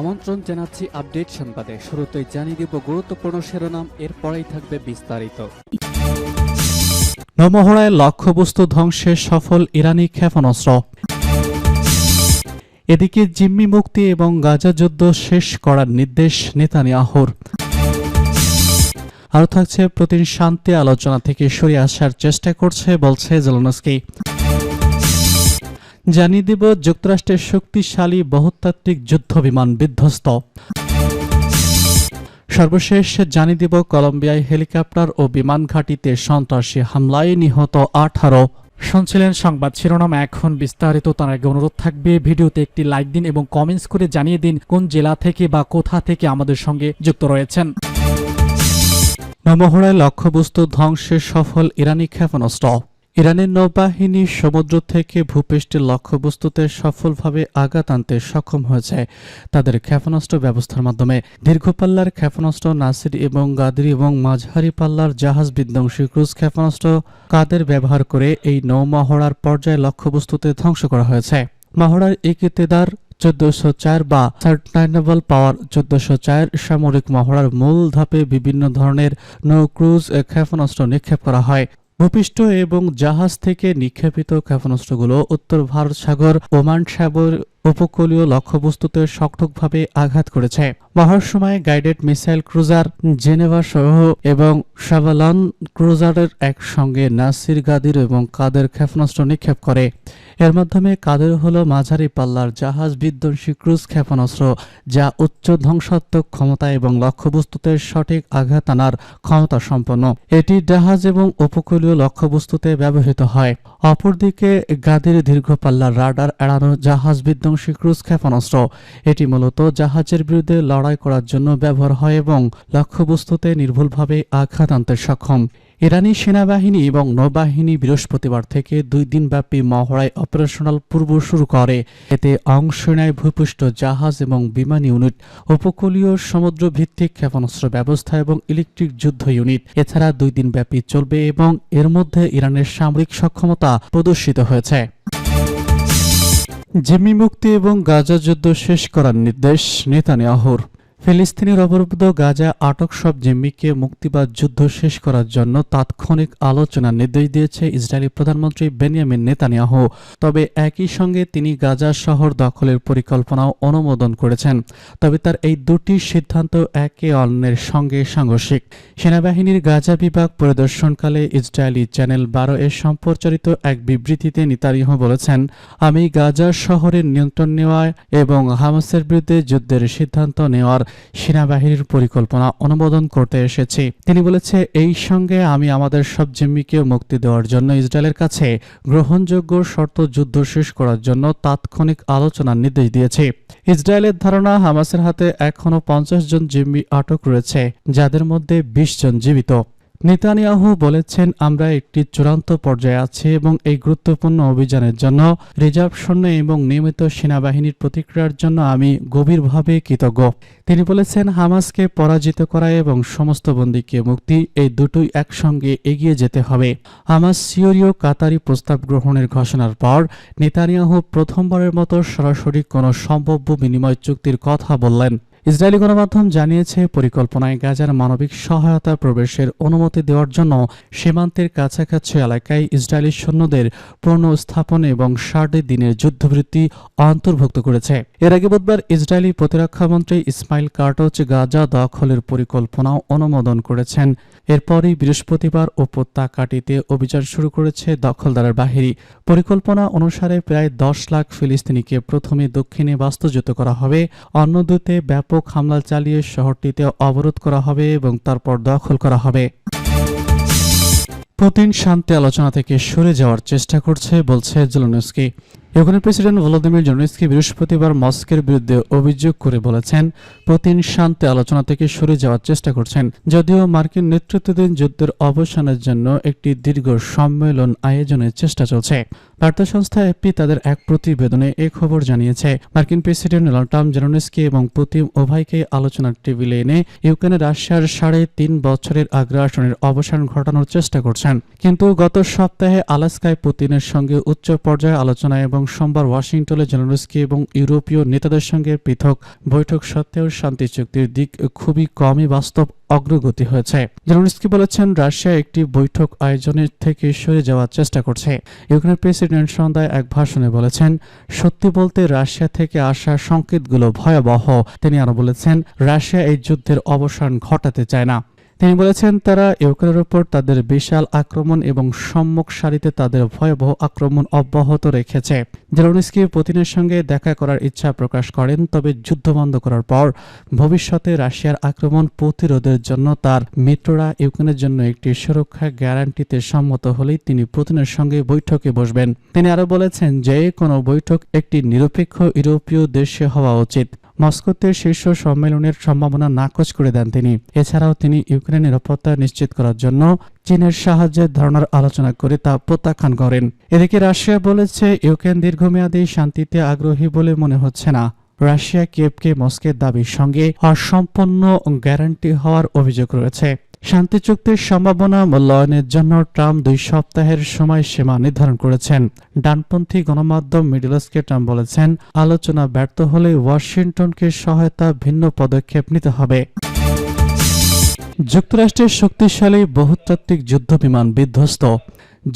আমন্ত্রণ জানাচ্ছি আপডেট সংবাদে। শুরুতেই জানিয়ে দিব গুরুত্বপূর্ণ শিরোনাম, এরপরেই থাকবে বিস্তারিত। নমহড়ায় লক্ষ্যবস্তু ধ্বংসে সফল ইরানি ক্ষেপণাস্ত্র। এদিকে জিম্মি মুক্তি এবং গাজা যুদ্ধ শেষ করার নির্দেশ নেতানিয়াহুর। আরও থাকছে প্রতিদিন শান্তি আলোচনা থেকে সরে আসার চেষ্টা করছে, বলছে জেলনস্কি। জানিয়ে দিব, যুক্তরাষ্ট্রের শক্তিশালী বহুতাত্ত্বিক যুদ্ধ বিমান বিধ্বস্ত। সর্বশেষ জানিয়ে দিব, কলম্বিয়ায় হেলিকপ্টার ও বিমান ঘাঁটিতে সন্ত্রাসী হামলায় নিহত আঠারো। শুনছিলেন সংবাদ শিরোনাম, এখন বিস্তারিত, তার আগে অনুরোধ থাকবে, ভিডিওতে একটি লাইক দিন এবং কমেন্টস করে জানিয়ে দিন কোন জেলা থেকে বা কোথা থেকে আমাদের সঙ্গে যুক্ত রয়েছেন। নমহড়ায় লক্ষ্যবস্তু ধ্বংসে সফল ইরানি ক্ষেপণাস্ত্র। ইরানের নৌবাহিনী সমুদ্র থেকে ভূপৃষ্ঠের লক্ষ্যবস্তুতে সফলভাবে আঘাত আনতে সক্ষম হয়েছে। তাদের ক্ষেপণাস্ত্র ব্যবস্থার মাধ্যমে দীর্ঘপাল্লার ক্ষেপণাস্ত্র, নাসির এবং গাদরি এবং মাঝারি পাল্লার জাহাজ বিধ্বংসী ক্রুজ ক্ষেপণাস্ত্র কাদের ব্যবহার করে এই নৌমহড়ার পর্যায়ে লক্ষ্যবস্তুতে ধ্বংস করা হয়েছে? মহড়ার ইকেতেদার, চোদ্দশো চার বা সার্টাইনেবল পাওয়ার, চোদ্দশো চার সামরিক মহড়ার মূল ধাপে বিভিন্ন ধরনের নৌ ক্রুজ ক্ষেপণাস্ত্র নিক্ষেপ করা হয়। ভূপৃষ্ঠ এবং জাহাজ থেকে নিক্ষেপিত ক্ষেপণাস্ত্রগুলো উত্তর ভারত সাগর ওমান সাগর উপকূলীয় লক্ষ্যবস্তুতে শক্তভাবে আঘাত করেছে। মহার গাইডেড মিসাইল ক্রুজার জেনেভা সহ এবং সাভালন ক্রুজারের একসঙ্গে নাসির গাদির এবং কাদের ক্ষেপণাস্ত্র নিক্ষেপ করে। এর মাধ্যমে কাদের হল মাঝারি পাল্লার জাহাজ বিধ্বংসী ক্রুজ ক্ষেপণাস্ত্র, যা উচ্চ ধ্বংসাত্মক ক্ষমতা এবং লক্ষ্যবস্তুতে সঠিক আঘাত আনার ক্ষমতা সম্পন্ন। এটি জাহাজ এবং উপকূলীয় লক্ষ্যবস্তুতে ব্যবহৃত হয়। অপরদিকে গাদির দীর্ঘ পাল্লার রাডার এড়ানো জাহাজ বিধ্বংসী ক্রুজ ক্ষেপণাস্ত্র। এটি মূলত জাহাজের বিরুদ্ধে লড়াই করার জন্য ব্যবহার হয় এবং লক্ষ্যবস্তুতে নির্ভুলভাবে আঘাত আনতে সক্ষম। ইরানি সেনাবাহিনী এবং নৌবাহিনী বৃহস্পতিবার থেকে দুই দিনব্যাপী মহড়ায় অপারেশনাল পূর্ব শুরু করে। এতে অংশ নেয় ভূপৃষ্ঠ জাহাজ এবং বিমান ইউনিট, উপকূলীয় সমুদ্র ভিত্তিক ক্ষেপণাস্ত্র ব্যবস্থা এবং ইলেকট্রিক যুদ্ধ ইউনিট। এছাড়া দুই দিনব্যাপী চলবে এবং এর মধ্যে ইরানের সামরিক সক্ষমতা প্রদর্শিত হয়েছে। জিম্মি মুক্তি এবং গাজা যুদ্ধ শেষ করার নির্দেশ নেতানিয়াহুর। ফিলিস্তিনের অবরুদ্ধ গাজা আটক সব জিম্মিকে মুক্তি বা যুদ্ধ শেষ করার জন্য তাৎক্ষণিক আলোচনার নির্দেশ দিয়েছে ইসরায়েলি প্রধানমন্ত্রী বেনিয়ামিন নেতানিয়াহু। তবে একই সঙ্গে তিনি গাজা শহর দখলের পরিকল্পনাও অনুমোদন করেছেন। তবে তার এই দুটি সিদ্ধান্ত একে অন্যের সঙ্গে সাংঘর্ষিক। সেনাবাহিনীর গাজা বিভাগ পরিদর্শনকালে ইসরায়েলি চ্যানেল বারো এর সম্প্রচারিত এক বিবৃতিতে নেতানিয়াহু বলেছেন, আমি গাজা শহরের নিয়ন্ত্রণ নেওয়ায় এবং হামাসের বিরুদ্ধে যুদ্ধের সিদ্ধান্ত নেওয়ার সেনাবাহিনীর পরিকল্পনা অনুমোদন করতে এসেছি। তিনি বলেছে, এই সঙ্গে আমি আমাদের সব জিম্মিকে মুক্তি দেওয়ার জন্য ইসরায়েলের কাছে গ্রহণযোগ্য শর্ত যুদ্ধ শেষ করার জন্য তাৎক্ষণিক আলোচনার নির্দেশ দিয়েছি। ইসরায়েলের ধারণা, হামাসের হাতে এখনও পঞ্চাশ জন জিম্মি আটক রয়েছে, যাদের মধ্যে বিশ জন জীবিত। নেতানিয়াহু বলেছেন, আমরা একটি চূড়ান্ত পর্যায়ে আছি এবং এই গুরুত্বপূর্ণ অভিযানের জন্য রিজার্ভ সৈন্য এবং নিয়মিত সেনাবাহিনীর প্রতিক্রিয়ার জন্য আমি গভীরভাবে কৃতজ্ঞ। তিনি বলেছেন, হামাসকে পরাজিত করা এবং সমস্ত বন্দীকে মুক্তি, এই দুটোই একসঙ্গে এগিয়ে যেতে হবে। হামাস সিওরীয় কাতারি প্রস্তাব গ্রহণের ঘোষণার পর নেতানিয়াহু প্রথমবারের মতো সরাসরি কোনো সম্ভাব্য বিনিময় চুক্তির কথা বললেন। ইসরায়েলি গণমাধ্যম জানিয়েছে, পরিকল্পনায় গাজার মানবিক সহায়তা প্রবেশের অনুমতি দেওয়ার জন্য সীমান্তের কাছাকাছি এলাকায় ইসরায়েলি সৈন্যদের পুনঃস্থাপন এবং ষাট দিনের যুদ্ধবৃত্তি অন্তর্ভুক্ত করেছে। এর আগে বুধবার ইসরায়েলি প্রতিরক্ষামন্ত্রী ইসমাইল কার্টোচ গাজা দখলের পরিকল্পনাও অনুমোদন করেছেন। এরপরই বৃহস্পতিবার উপত্যকাটিতে অভিযান শুরু করেছে দখলদারের বাহিনী। পরিকল্পনা অনুসারে প্রায় দশ লাখ ফিলিস্তিনিকে প্রথমে দক্ষিণে বাস্তুচ্যুত করা হবে, অন্য দুতে ব্যাপক হামলা চালিয়ে শহরটিতে অবরোধ করা হবে এবং তারপর দখল করা হবে। পুতিন শান্তি আলোচনা থেকে সরে যাওয়ার চেষ্টা করছে, বলছে জেলনস্কি। ইউক্রেনের প্রেসিডেন্ট ভলোদিমির জেলনস্কি বৃহস্পতিবার মস্কের বিরুদ্ধে অভিযোগ করে বলেছেন, পুতিন শান্তি আলোচনা থেকে সরে যাওয়ার চেষ্টা করছেন। যদিও মার্কিন নেতৃত্বাধীন যুদ্ধের অবসানের জন্য একটি দীর্ঘ সম্মেলন আয়োজনের চেষ্টা চলছে। বার্তা সংস্থা এপি তাদের এক প্রতিবেদনে এ খবর জানিয়েছে, মার্কিন প্রেসিডেন্ট ডোনাল্ড ট্রাম্প এবং পুতিন উভয়কে আলোচনার টেবিলে এনে ইউক্রেনে রাশিয়ার সাড়ে তিন বছরের আগ্রাসনের অবসান ঘটানোর চেষ্টা করছেন। কিন্তু গত সপ্তাহে আলাস্কায় পুতিনের সঙ্গে উচ্চ পর্যায়ে আলোচনা এবং সোমবার ওয়াশিংটনে জেরোনেস্কি এবং ইউরোপীয় নেতাদের সঙ্গে পৃথক বৈঠক সত্ত্বেও শান্তি চুক্তির দিক খুবই কমই বাস্তব অগ্রগতি হয়েছে। জেলনস্কি বলেছেন রাশিয়া একটি বৈঠক আয়োজনের থেকে সরে যাওয়ার চেষ্টা করছে। ইউক্রেনের প্রেসিডেন্ট সন্ধ্যায় এক ভাষণে বলেছেন, সত্যি বলতে রাশিয়া থেকে আসা সংকেতগুলো ভয়াবহ। তিনি আরও বলেছেন, রাশিয়া এই যুদ্ধের অবসান ঘটাতে চায় না। তিনি বলেছেন, তারা ইউক্রেনের উপর তাদের বিশাল আক্রমণ এবং সম্মুখ সারিতে তাদের ভয়াবহ আক্রমণ অব্যাহত রেখেছে। জেলোনিস্কি পুতিনের সঙ্গে দেখা করার ইচ্ছা প্রকাশ করেন, তবে যুদ্ধ বন্ধ করার পর ভবিষ্যতে রাশিয়ার আক্রমণ প্রতিরোধের জন্য তার মিত্ররা ইউক্রেনের জন্য একটি সুরক্ষা গ্যারান্টিতে সম্মত হলেই তিনি পুতিনের সঙ্গে বৈঠকে বসবেন। তিনি আরও বলেছেন যে, কোনো বৈঠক একটি নিরপেক্ষ ইউরোপীয় দেশে হওয়া উচিত। মস্কোতে শীর্ষ সম্মেলনের সম্ভাবনা নাকচ করে দেন তিনি। এছাড়াও তিনি ইউক্রেনের নিরাপত্তা নিশ্চিত করার জন্য চীনের সাহায্যের ধারণার আলোচনা করে তা প্রত্যাখ্যান করেন। এদিকে রাশিয়া বলেছে, ইউক্রেন দীর্ঘমেয়াদী শান্তিতে আগ্রহী বলে মনে হচ্ছে না। রাশিয়া কিয়েভকে মস্কের দাবির সঙ্গে অসম্পন্ন গ্যারান্টি হওয়ার অভিযোগ রয়েছে। শান্তি চুক্তির সম্ভাবনা মূল্যায়নের জন্য ট্রাম্প দুই সপ্তাহের সময়সীমা নির্ধারণ করেছেন। ডানপন্থী গণমাধ্যম মিডলসকে ট্রাম্প বলেছেন, আলোচনা ব্যর্থ হলে ওয়াশিংটনকে সহায়তা ভিন্ন পদক্ষেপ নিতে হবে। যুক্তরাষ্ট্রের শক্তিশালী বহুতাত্ত্বিক যুদ্ধবিমান বিধ্বস্ত।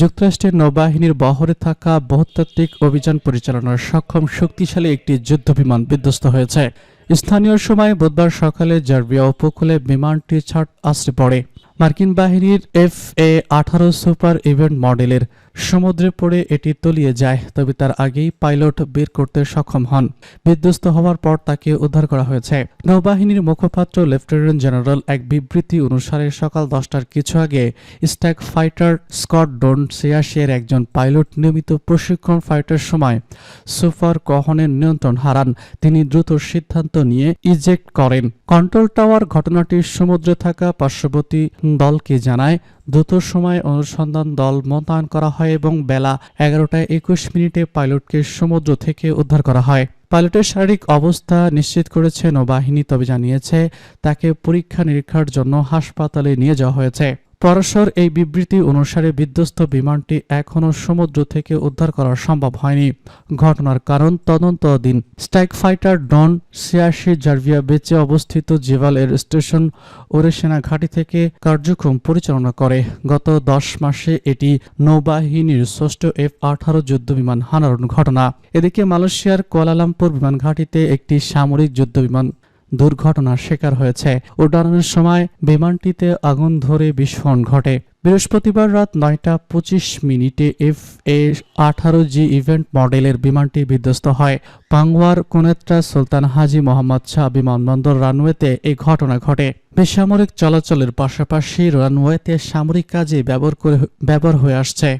যুক্তরাষ্ট্রের নৌবাহিনীর বহরে থাকা বহুতাত্ত্বিক অভিযান পরিচালনার সক্ষম শক্তিশালী একটি যুদ্ধবিমান বিধ্বস্ত হয়েছে। স্থানীয় সময় বুধবার সকালে জার্বিয়া উপকূলে বিমানটি ছাড় আসতে পড়ে। মার্কিন বাহিনীর এফ এ আঠারো সুপার ইভেন্ট মডেলের সমুদ্রে পড়ে এটি তলিয়ে যায়, তবে তার আগেই পাইলট বের করতে সক্ষম হন। বিধ্বস্ত হওয়ার পর তাকে উদ্ধার করা হয়েছে। নৌবাহিনীর মুখপাত্র লেফটেন্যান্ট জেনারেল এক বিবৃতি অনুসারে সকাল দশটার কিছু আগে স্ট্যাক ফাইটার স্কট ডোন সিয়াসের একজন পাইলট নিয়মিত প্রশিক্ষণ ফাইটার সময় সুপার কহনের নিয়ন্ত্রণ হারান। তিনি দ্রুত সিদ্ধান্ত নিয়ে ইজেক্ট করেন। কন্ট্রোল টাওয়ার ঘটনাটি সমুদ্রে থাকা পার্শ্ববর্তী দলকে জানায় দ্রুত সময় অনুসন্ধান দল মোতায়েন করা হয় এবং বেলা এগারোটায় একুশ মিনিটে পাইলটকে সমুদ্র থেকে উদ্ধার করা হয়। পাইলটের শারীরিক অবস্থা নিশ্চিত করেছে নৌবাহিনী, তবে জানিয়েছে তাকে পরীক্ষা নিরীক্ষার জন্য হাসপাতালে নিয়ে যাওয়া হয়েছে। পরস্পর এই বিবৃতি অনুসারে বিধ্বস্ত বিমানটি এখনও সমুদ্র থেকে উদ্ধার করা সম্ভব হয়নি। ঘটনার কারণ তদন্তাধীন। স্ট্রাইক ফাইটার ডন সিয়াশি জার্ভিয়া বেচে অবস্থিত জেভাল এর স্টেশন ওরেসেনা ঘাঁটি থেকে কার্যক্রম পরিচালনা করে। গত দশ মাসে এটি নৌবাহিনীর ষষ্ঠ এফ আঠারো যুদ্ধবিমান হানার ঘটনা। এদিকে মালয়েশিয়ার কুয়ালালামপুর বিমান ঘাঁটিতে একটি সামরিক যুদ্ধবিমান দুর্ঘটনার শিকার হয়েছে। উড্ডয়নের সময় বিমানটিতে আগুন ধরে বিস্ফোরণ ঘটে। বৃহস্পতিবার রাত নয়টা পঁচিশ মিনিটে এফ এ আঠারো জি ইভেন্ট মডেলের বিমানটি বিধ্বস্ত হয়। পাংওয়ার কোনেত্রা সুলতান হাজি মোহাম্মদ শাহ বিমানবন্দর রানওয়েতে এই ঘটনা ঘটে। বেসামরিক চলাচলের পাশাপাশি রানওয়েতে সামরিক কাজে ব্যবহার করে, ব্যবহার হয়ে আসছে।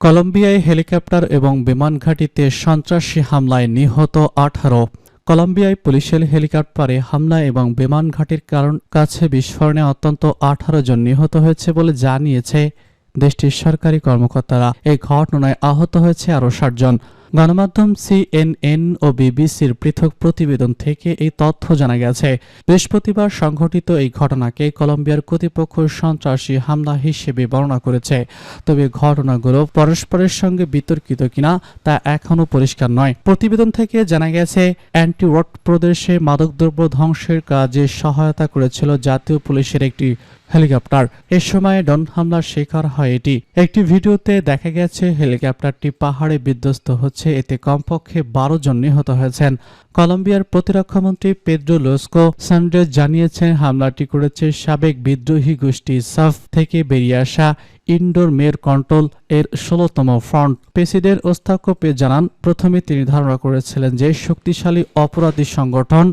কলম্বিয়ায় হেলিকপ্টার এবং বিমান ঘাঁটিতে সন্ত্রাসী হামলায় নিহত আঠারো। কলম্বিয়ায় পুলিশের হেলিকপ্টারে হামলা এবং বিমান ঘাটির কারণ কাছে বিস্ফোরণে অত্যন্ত আঠারো জন নিহত হয়েছে বলে জানিয়েছে দেশটির সরকারি কর্মকর্তারা। এই ঘটনায় আহত হয়েছে আরও ষাট জন। গণমাধ্যম সিএনএন ও বিবিসির পৃথক প্রতিবেদন থেকে এই তথ্য জানা গেছে। বৃহস্পতিবার সংঘটিত এই ঘটনাকে কলম্বিয়ার কর্তৃপক্ষ সন্ত্রাসী হামলা হিসেবে বর্ণনা করেছে। তবে ঘটনাগুলো পরস্পরের সঙ্গে বিতর্কিত কিনা তা এখনও পরিষ্কার নয়। প্রতিবেদন থেকে জানা গেছে অ্যান্টিওয়ার্ট প্রদেশে মাদকদ্রব্য ধ্বংসের কাজে সহায়তা করেছিল জাতীয় পুলিশের একটি হেলিকপ্টার। এ সময় ডন হামলার শিকার হয় এটি। একটি ভিডিওতে দেখা গেছে, হেলিকপ্টারটি পাহাড়ে বিধ্বস্ত হচ্ছে। এতে কমপক্ষে বারো জন নিহত হয়েছেন। কলম্বিয়ার প্রতিরক্ষামন্ত্রী পেদ্রো লোস্কো সানডেজ জানিয়েছেন, হামলাটি করেছে সাবেক বিদ্রোহী গোষ্ঠী সাফ থেকে বেরিয়ে আসা ইনডোর মেয়র কন্ট্রোল এর ষোলতম ফ্রন্ট। প্রেসিডেন্ট ওস্তাকোপে জানান, প্রথমে তিনি ধারণা করেছিলেন যে শক্তিশালী অপরাধী সংগঠন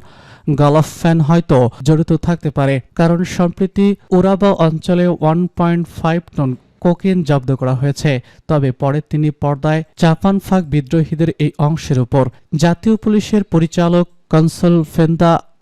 গালফ ফ্যান হয়তো জড়িত থাকতে পারে, কারণ সম্প্রতি ওরাবা অঞ্চলে one point five ton cocaine জব্দ করা হয়েছে। তবে পরে তিনি পর্দায় জাপান ফাঁক বিদ্রোহীদের এই অংশের উপর জাতীয় পুলিশের পরিচালক কনসল ফেন্দা